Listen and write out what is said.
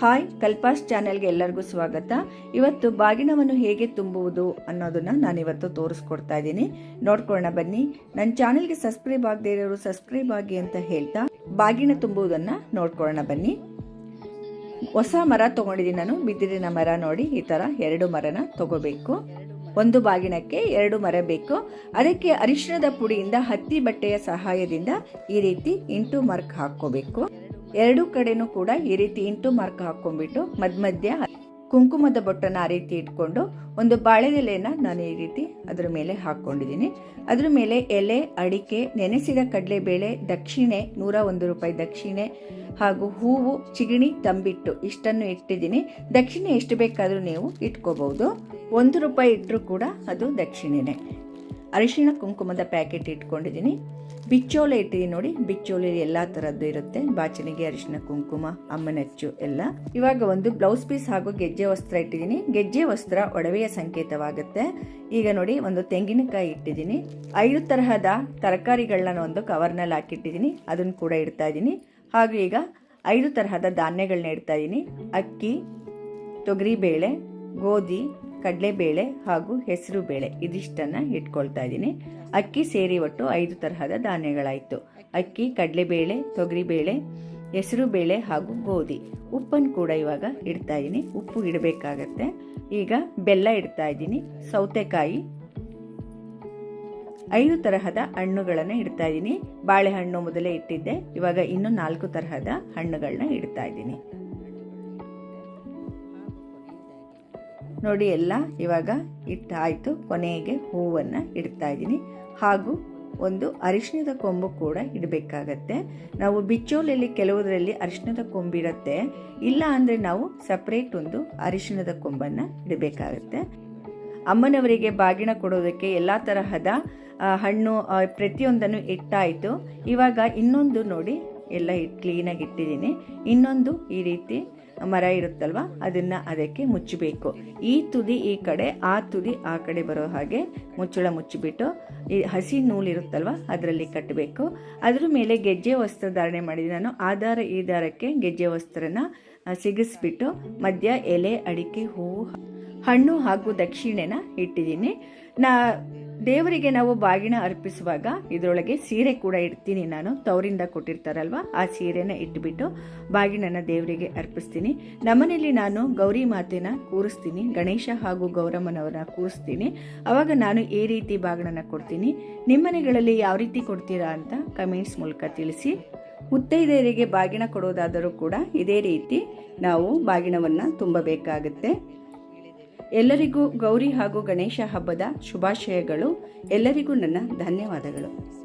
Hi ಕಲ್ಪಾಸ್ ಚಾನೆಲ್ಗೆ ಎಲ್ಲರಿಗೂ ಸ್ವಾಗತ. ಇವತ್ತು ಬಾಗಿನವನ್ನು ಹೇಗೆ ತುಂಬುವುದು ಅನ್ನೋದನ್ನ ನಾನಿವತ್ತು ತೋರಿಸ್ಕೊಡ್ತಾ ಇದ್ದೀನಿ. ನೋಡ್ಕೊಳ್ಳೋಣ, ಬನ್ನಿ. ನನ್ನ ಚಾನೆಲ್ಗೆ ಸಬ್ಸ್ಕ್ರೈಬ್ ಆಗದೇ ಇರೋರು ಸಬ್ಸ್ಕ್ರೈಬ್ ಆಗಿ ಅಂತ ಹೇಳ್ತಾ ಬಾಗಿನ ತುಂಬುವುದನ್ನ ನೋಡ್ಕೊಳ್ಳೋಣ, ಬನ್ನಿ. ಹೊಸ ಮರ ತಗೊಂಡಿದ್ದೀನಿ ನಾನು. ಬಿದಿರಿನ ಮರ ನೋಡಿ, ಈ ಥರ ಎರಡು ಮರನ ತಗೋಬೇಕು. ಒಂದು ಬಾಗಿನಕ್ಕೆ ಎರಡು ಮರ ಬೇಕು. ಅದಕ್ಕೆ ಅರಿಶಿಣದ ಪುಡಿಯಿಂದ ಹತ್ತಿ ಬಟ್ಟೆಯ ಸಹಾಯದಿಂದ ಈ ರೀತಿ ಇಂಟು ಮಾರ್ಕ್ ಹಾಕ್ಕೋಬೇಕು. ಎರಡು ಕಡೆನೂ ಕೂಡ ಈ ರೀತಿ ಇಂಟು ಮಾರ್ಕ್ ಹಾಕೊಂಡ್ಬಿಟ್ಟು ಮಧ್ಯ ಮಧ್ಯ ಕುಂಕುಮದ ಬೊಟ್ಟನ ಆ ರೀತಿ ಇಟ್ಕೊಂಡು ಒಂದು ಬಾಳೆದೆಲೆಯನ್ನು ನಾನು ಈ ರೀತಿ ಅದರ ಮೇಲೆ ಹಾಕ್ಕೊಂಡಿದ್ದೀನಿ ಅದ್ರ ಮೇಲೆ ಎಲೆ, ಅಡಿಕೆ, ನೆನೆಸಿದ ಕಡಲೆಬೇಳೆ, ದಕ್ಷಿಣೆ, ನೂರ ಒಂದು ರೂಪಾಯಿ ದಕ್ಷಿಣೆ ಹಾಗೂ ಹೂವು, ಚಿಗಣಿ, ತಂಬಿಟ್ಟು ಇಷ್ಟನ್ನು ಇಟ್ಟಿದ್ದೀನಿ. ದಕ್ಷಿಣೆ ಎಷ್ಟು ಬೇಕಾದರೂ ನೀವು ಇಟ್ಕೋಬಹುದು. ಒಂದು ರೂಪಾಯಿ ಇಟ್ಟರೂ ಕೂಡ ಅದು ದಕ್ಷಿಣೆನೆ. ಅರಿಶಿಣ ಕುಂಕುಮದ ಪ್ಯಾಕೆಟ್ ಇಟ್ಕೊಂಡಿದ್ದೀನಿ. ಬಿಚ್ಚೋಲೆ ಇಟ್ಟಿದ್ದೀನಿ ನೋಡಿ ಬಿಚ್ಚೋಲೆ ಎಲ್ಲ ಥರದ್ದು ಇರುತ್ತೆ. ಬಾಚಣಿಗೆ ಅರಿಶಿಣ ಕುಂಕುಮ, ಅಮ್ಮನಚ್ಚು ಎಲ್ಲ. ಇವಾಗ ಒಂದು ಬ್ಲೌಸ್ ಪೀಸ್ ಹಾಗೂ ಗೆಜ್ಜೆ ವಸ್ತ್ರ ಇಟ್ಟಿದ್ದೀನಿ. ಗೆಜ್ಜೆ ವಸ್ತ್ರ ಒಡವೆಯ ಸಂಕೇತವಾಗುತ್ತೆ. ಈಗ ನೋಡಿ, ಒಂದು ತೆಂಗಿನಕಾಯಿ ಇಟ್ಟಿದ್ದೀನಿ. ಐದು ತರಹದ ತರಕಾರಿಗಳನ್ನ ಒಂದು ಕವರ್ನಲ್ಲಿ ಹಾಕಿಟ್ಟಿದ್ದೀನಿ. ಅದನ್ನು ಕೂಡ ಇಡ್ತಾ ಇದ್ದೀನಿ. ಹಾಗೂ ಈಗ ಐದು ತರಹದ ಧಾನ್ಯಗಳನ್ನ ಇಡ್ತಾ ಇದ್ದೀನಿ. ಅಕ್ಕಿ, ತೊಗರಿಬೇಳೆ, ಗೋಧಿ ಕಡಲೆಬೇಳೆ ಹಾಗೂ ಹೆಸರು ಬೇಳೆ ಇದಿಷ್ಟನ್ನು ಇಟ್ಕೊಳ್ತಾ ಇದ್ದೀನಿ. ಅಕ್ಕಿ ಸೇರಿ ಒಟ್ಟು ಐದು ತರಹದ ಧಾನ್ಯಗಳಾಯಿತು. ಅಕ್ಕಿ, ಕಡಲೆಬೇಳೆ, ತೊಗರಿಬೇಳೆ ಹೆಸರು ಬೇಳೆ ಹಾಗೂ ಗೋಧಿ. ಉಪ್ಪನ್ನು ಕೂಡ ಇವಾಗ ಇಡ್ತಾ ಇದ್ದೀನಿ. ಉಪ್ಪು ಇಡಬೇಕಾಗತ್ತೆ. ಈಗ ಬೆಲ್ಲ ಇಡ್ತಾ ಇದ್ದೀನಿ. ಸೌತೆಕಾಯಿ. ಐದು ತರಹದ ಹಣ್ಣುಗಳನ್ನು ಇಡ್ತಾ ಇದ್ದೀನಿ. ಬಾಳೆಹಣ್ಣು ಮೊದಲೇ ಇಟ್ಟಿದ್ದೆ. ಇವಾಗ ಇನ್ನೂ ನಾಲ್ಕು ತರಹದ ಹಣ್ಣುಗಳನ್ನ ಇಡ್ತಾ ಇದ್ದೀನಿ. ನೋಡಿ ಎಲ್ಲ ಇವಾಗ ಇಟ್ಟಾಯಿತು. ಕೊನೆಗೆ ಹೂವನ್ನು ಇಡ್ತಾ ಇದ್ದೀನಿ. ಹಾಗೂ ಒಂದು ಅರಿಶಿಣದ ಕೊಂಬು ಕೂಡ ಇಡಬೇಕಾಗತ್ತೆ. ನಾವು ಬಿಚ್ಚೋಲಲ್ಲಿ ಕೆಲವುದರಲ್ಲಿ ಅರಿಶಿಣದ ಕೊಂಬಿರುತ್ತೆ ಇಲ್ಲ ಅಂದರೆ ನಾವು ಸಪ್ರೇಟ್ ಒಂದು ಅರಿಶಿಣದ ಕೊಂಬನ್ನು ಇಡಬೇಕಾಗತ್ತೆ. ಅಮ್ಮನವರಿಗೆ ಬಾಗಿನ ಕೊಡೋದಕ್ಕೆ ಎಲ್ಲ ತರಹದ ಹಣ್ಣು ಪ್ರತಿಯೊಂದನ್ನು ಇಟ್ಟಾಯಿತು. ಇವಾಗ ಇನ್ನೊಂದು ನೋಡಿ ಎಲ್ಲ ಕ್ಲೀನಾಗಿ ಇಟ್ಟಿದ್ದೀನಿ. ಇನ್ನೊಂದು ಈ ರೀತಿ ಮರ ಇರುತ್ತಲ್ವ? ಅದನ್ನು ಅದಕ್ಕೆ ಮುಚ್ಚಬೇಕು. ಈ ತುದಿ ಈ ಕಡೆ, ಆ ತುದಿ ಆ ಕಡೆ ಬರೋ ಹಾಗೆ ಮುಚ್ಚಳ ಮುಚ್ಚಿಬಿಟ್ಟು ಈ ಹಸಿ ನೂಲಿರುತ್ತಲ್ವ? ಅದರಲ್ಲಿ ಕಟ್ಟಬೇಕು ಅದ್ರ ಮೇಲೆ ಗೆಜ್ಜೆ ವಸ್ತ್ರ ಧಾರಣೆ ಮಾಡಿದೆ. ನಾನು ಆಧಾರ ಈ ದಾರಕ್ಕೆ ಗೆಜ್ಜೆ ವಸ್ತ್ರನ ಸಿಗಿಸ್ಬಿಟ್ಟು ಮಧ್ಯ ಎಲೆ, ಅಡಿಕೆ, ಹೂವು, ಹಣ್ಣು ಹಾಗೂ ದಕ್ಷಿಣೆನ ಇಟ್ಟಿದ್ದೀನಿ. ನಾ, ದೇವರಿಗೆ ನಾವು ಬಾಗಿನ ಅರ್ಪಿಸುವಾಗ ಇದರೊಳಗೆ ಸೀರೆ ಕೂಡ ಇಡ್ತೀನಿ ನಾನು. ತವರಿಂದ ಕೊಟ್ಟಿರ್ತಾರಲ್ವ, ಆ ಸೀರೆನ ಇಟ್ಬಿಟ್ಟು ಬಾಗಿಣನ ದೇವರಿಗೆ ಅರ್ಪಿಸ್ತೀನಿ. ನಮ್ಮನೇಲಿ ನಾನು ಗೌರಿ ಮಾತೆನ ಕೂರಿಸ್ತೀನಿ. ಗಣೇಶ ಹಾಗೂ ಗೌರಮ್ಮನವರನ್ನ ಕೂರಿಸ್ತೀನಿ. ಅವಾಗ ನಾನು ಈ ರೀತಿ ಬಾಗಿಣನ ಕೊಡ್ತೀನಿ. ನಿಮ್ಮನೆಗಳಲ್ಲಿ ಯಾವ ರೀತಿ ಕೊಡ್ತೀರಾ ಅಂತ ಕಮೆಂಟ್ಸ್ ಮೂಲಕ ತಿಳಿಸಿ. ಮುತ್ತೈದೆಯರಿಗೆ ಬಾಗಿಣ ಕೊಡೋದಾದರೂ ಕೂಡ ಇದೇ ರೀತಿ ನಾವು ಬಾಗಿಣವನ್ನು ತುಂಬಬೇಕಾಗುತ್ತೆ. ಎಲ್ಲರಿಗೂ ಗೌರಿ ಹಾಗೂ ಗಣೇಶ ಹಬ್ಬದ ಶುಭಾಶಯಗಳು. ಎಲ್ಲರಿಗೂ ನನ್ನ ಧನ್ಯವಾದಗಳು.